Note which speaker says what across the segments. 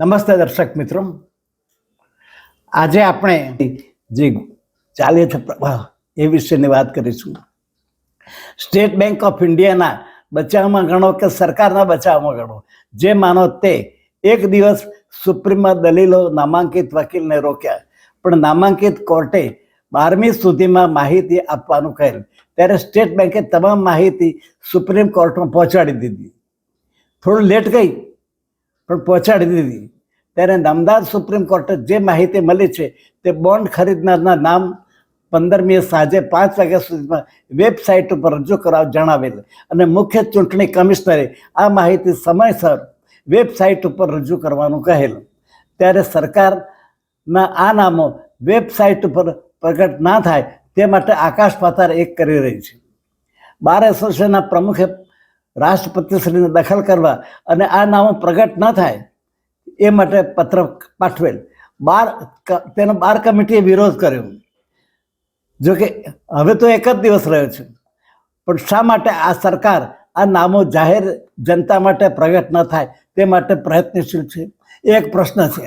Speaker 1: નમસ્તે દર્શક મિત્રો. આજે આપણે જે ચાલે છે પ્રવાહ એ વિશેની વાત કરીશું. સ્ટેટ બેંક ઓફ ઇન્ડિયાના બચાવમાં ગણો કે સરકારના બચાવમાં ગણો? જે માનો તે એક દિવસ સુપ્રીમમાં દલીલો નામાંકિત વકીલને રોક્યા. પણ નામાંકિત કોર્ટે બારમી સુધીમાં માહિતી આપવાનું કહેલ ત્યારે સ્ટેટ બેંકે તમામ માહિતી સુપ્રીમ કોર્ટમાં પહોંચાડી દીધી. થોડું લેટ ગઈ. પણ પહોંચાડી દીધી. ત્યારે નામદાર સુપ્રીમ કોર્ટે જે માહિતી મળી છે તે બોન્ડ ખરીદનારના નામ પંદરમી સાંજે પાંચ વાગ્યા સુધીમાં વેબસાઇટ ઉપર રજૂ કરવા જણાવેલ અને મુખ્ય ચૂંટણી કમિશનરે આ માહિતી સમયસર વેબસાઇટ ઉપર રજૂ કરવાનું કહેલ. ત્યારે સરકારના આ નામો વેબસાઇટ ઉપર પ્રગટ ના થાય તે માટે આકાશ પાતાર એક કરી રહી છે. બાર એસોસિએશનના પ્રમુખે રાષ્ટ્રપતિશ્રીને દખલ કરવા અને આ નામો પ્રગટ ન થાય, એ માટે પત્ર પાઠવેલ. બાર તેનો બાર કમિટીએ વિરોધ કર્યો. જોકે હવે તો એક જ દિવસ રહ્યો છે. પણ શા માટે આ સરકાર આ નામો જાહેર જનતા માટે પ્રગટ ન થાય, તે માટે પ્રયત્નશીલ છે? એ એક પ્રશ્ન છે.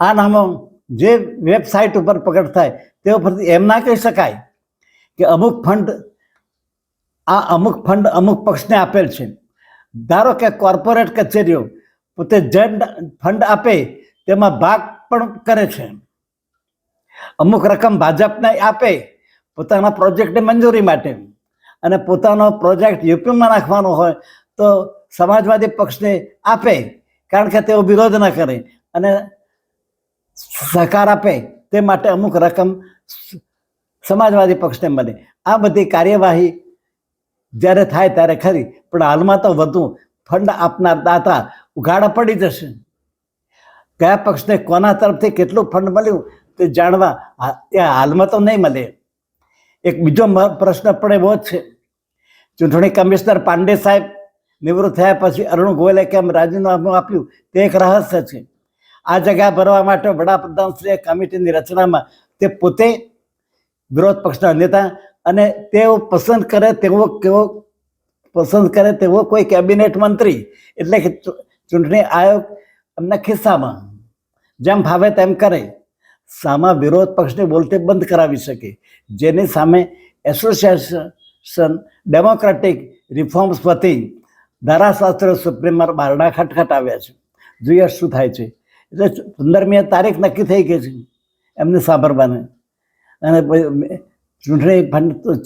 Speaker 1: આ નામો જે વેબસાઇટ ઉપર પ્રગટ થાય તે ઉપરથી એમ ના કહી શકાય કે અમુક ફંડ આ અમુક ફંડ અમુક પક્ષને આપેલ છે. ધારો કે કોર્પોરેટ કચેરીઓ પોતે જે ફંડ આપે તેમાં ભાગ પણ કરે છે. અમુક રકમ ભાજપને આપે પોતાના પ્રોજેક્ટની મંજૂરી માટે અને પોતાનો પ્રોજેક્ટ યુપીમાં નાખવાનો હોય તો સમાજવાદી પક્ષને આપે કારણ કે તેઓ વિરોધ ન કરે અને સહકાર આપે તે માટે અમુક રકમ સમાજવાદી પક્ષને મળે. આ બધી કાર્યવાહી જ્યારે થાય ત્યારે ખરી. પણ હાલમાં તો વધુ ફંડ આપનાર દાતા ઉઘાડા પડી જશે. કયા પક્ષને કોના તરફથી કેટલું ફંડ મળ્યું તે જાણવા એ હાલમાં તો નહીં મળે. એક બીજો પ્રશ્ન પણ એવો જ છે. ચૂંટણી કમિશનર પાંડે સાહેબ નિવૃત્ત થયા પછી અરુણ ગોયલે કેમ રાજીનામું આપ્યું તે એક રહસ્ય છે. આ જગ્યા ભરવા માટે વડાપ્રધાનશ્રીએ કમિટીની રચનામાં તે પોતે વિરોધ પક્ષના નેતા અને તેઓ પસંદ કરે તેવો કેવો પસંદ કરે તેવો કોઈ કેબિનેટ મંત્રી. એટલે કે ચૂંટણી આયોગ એમના ખિસ્સામાં. જેમ ભાવે તેમ કરે. સામા વિરોધ પક્ષને બોલતે બંધ કરાવી શકે. જેની સામે એસોસિએશન ડેમોક્રેટિક રિફોર્મ્સ વતી ધારાશાસ્ત્ર સુપ્રીમમાં બારણા ખટખટાવ્યા છે. જોઈએ શું થાય છે. એટલે પંદરમી તારીખ નક્કી થઈ ગઈ છે. એમને સાંભળવાને. અને ચૂંટણી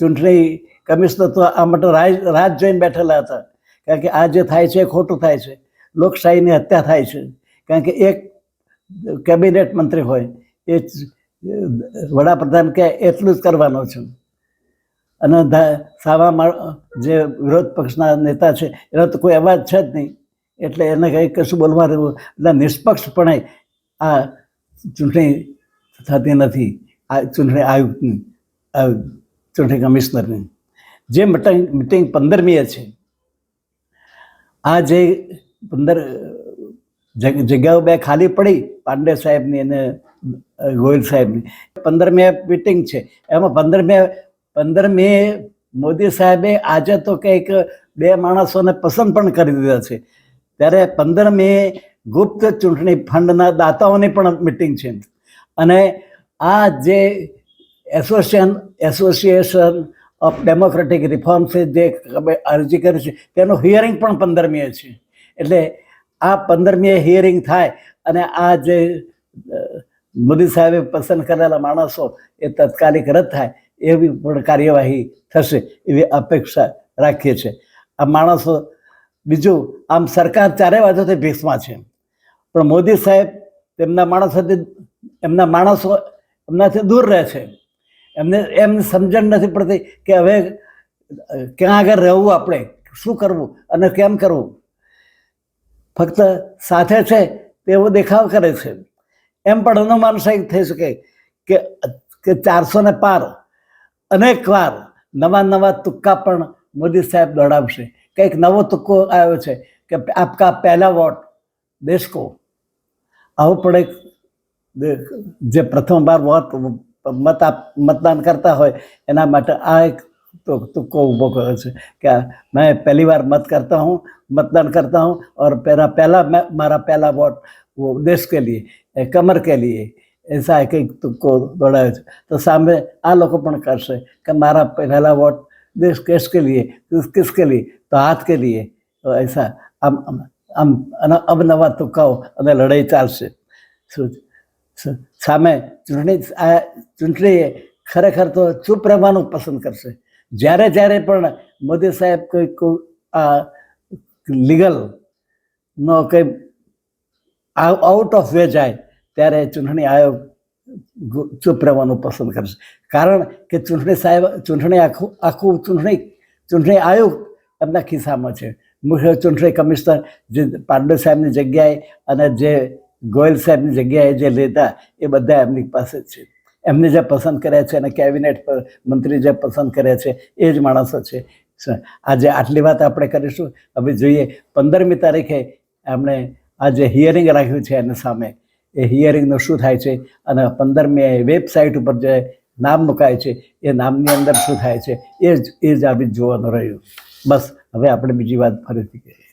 Speaker 1: ચૂંટણી કમિશનર તો આ માટે રાત જોઈને બેઠેલા હતા. કારણ કે આ જે થાય છે એ ખોટું થાય છે. લોકશાહીની હત્યા થાય છે. કારણ કે એક કેબિનેટ મંત્રી હોય એ વડાપ્રધાન કે એટલું જ કરવાનું છે. અને સાવા જે વિરોધ પક્ષના નેતા છે, એનો તો કોઈ અવાજ છે જ નહીં. એટલે એને કંઈ કશું બોલવા રહેવું એટલે નિષ્પક્ષપણે આ ચૂંટણી થતી નથી. આ ચૂંટણી આયોગની. આ ચૂંટણી કમિશનરની જે મિટિંગ મિટિંગ પંદરમીએ છે. આ જે પંદર જગ્યાઓ બે ખાલી પડી પાંડે સાહેબની અને ગોયલ સાહેબની. પંદરમી મિટિંગ છે. એમાં પંદરમી પંદરમી મોદી સાહેબે આજે તો કંઈક બે માણસોને પસંદ પણ કરી દીધા છે. ત્યારે પંદરમી ગુપ્ત ચૂંટણી ફંડના દાતાઓની પણ મિટિંગ છે. અને આ જે એસોસિએશન એસોસિએશન ઓફ ડેમોક્રેટિક રિફોર્મ્સે જે અરજી કરી છે, તેનું હિયરિંગ પણ પંદરમીએ છે. એટલે આ પંદરમીએ હિયરિંગ થાય અને આ જે મોદી સાહેબે પસંદ કરેલા માણસો એ તત્કાલિક રદ થાય, એવી પણ કાર્યવાહી થશે એવી અપેક્ષા રાખીએ છીએ. આ માણસો બીજું, આમ સરકાર ચારે બાજુથી ભીસમાં છે. પણ મોદી સાહેબ તેમના માણસોથી, એમના માણસો એમનાથી દૂર રહે છે. એમને એમ સમજણ નથી પડતી કે હવે ક્યાં આગળ રહેવું આપણે? શું કરવું? અને કેમ કરવું? ફક્ત સાથે છે તેવો દેખાવ કરે છે. એમ પણ અનુમાન સહિત થઈ શકે કે કે ચારસો ને પાર, અનેક વાર નવા નવા તુક્કા પણ મોદી સાહેબ દોડાવશે. કંઈક નવો તુક્કો આવ્યો છે કે આપકા પહેલા વોટ દેશ કો આવું પણ એક જે પ્રથમ વાર વોટ મત આપ મતદાન કરતા હોય એના માટે આ એક તો તુક્કો ઊભો કર્યો છે કે આ મેં પહેલી વાર મત કરતા હું मतदान करता हूँ और पहला पहला मैं मारा पहला वोट वो देश के लिए એ કમર કે लिए ऐसा કંઈક તુક્કો દોડાવ્યો છે તો સામે આ લોકો પણ કરશે કે મારા પહેલા વોટ દેશ કેસ કે लिए किस किसके लिए તો હાથ કે लिए તો ऐसा આમ આમ- આમ અન- અવનવા તુક્કાઓ અને લડાઈ ચાલશે શું શું- સામે ચૂંટણી આ ચૂંટણીએ ખરેખર તો ચૂપ રહેવાનું પસંદ કરશે. જ્યારે જ્યારે પણ મોદી સાહેબ કોઈ કોઈ, આ લીગલ નો કંઈ આઉટ ઓફ વે જાય, ત્યારે ચૂંટણી આયોગ ચૂપ રહેવાનું પસંદ કરશે. કારણ કે ચૂંટણી સાહેબ, ચૂંટણી આખું આખું ચૂંટણી ચૂંટણી આયોગ એમના ખિસ્સામાં છે. મુખ્ય ચૂંટણી કમિશનર જે પાંડે સાહેબની જગ્યાએ અને જે ગોયલ સાહેબની જગ્યાએ જે લેતા, એ બધા એમની પાસે જ છે. એમને જે પસંદ કર્યા છે અને કેબિનેટ પર મંત્રી જે પસંદ કર્યા છે, એ જ માણસો છે. આજે આટલી વાત આપણે કરીશું. હવે જોઈએ, પંદરમી તારીખે એમણે આ જે હિયરિંગ રાખ્યું છે એની સામે. એ હિયરિંગનું શું થાય છે અને પંદરમી વેબસાઇટ ઉપર જે નામ મુકાય છે, એ નામની અંદર શું થાય છે, એ જ એ જ આવી જોવાનું રહ્યું. બસ, હવે આપણે બીજી વાત ફરીથી કહીએ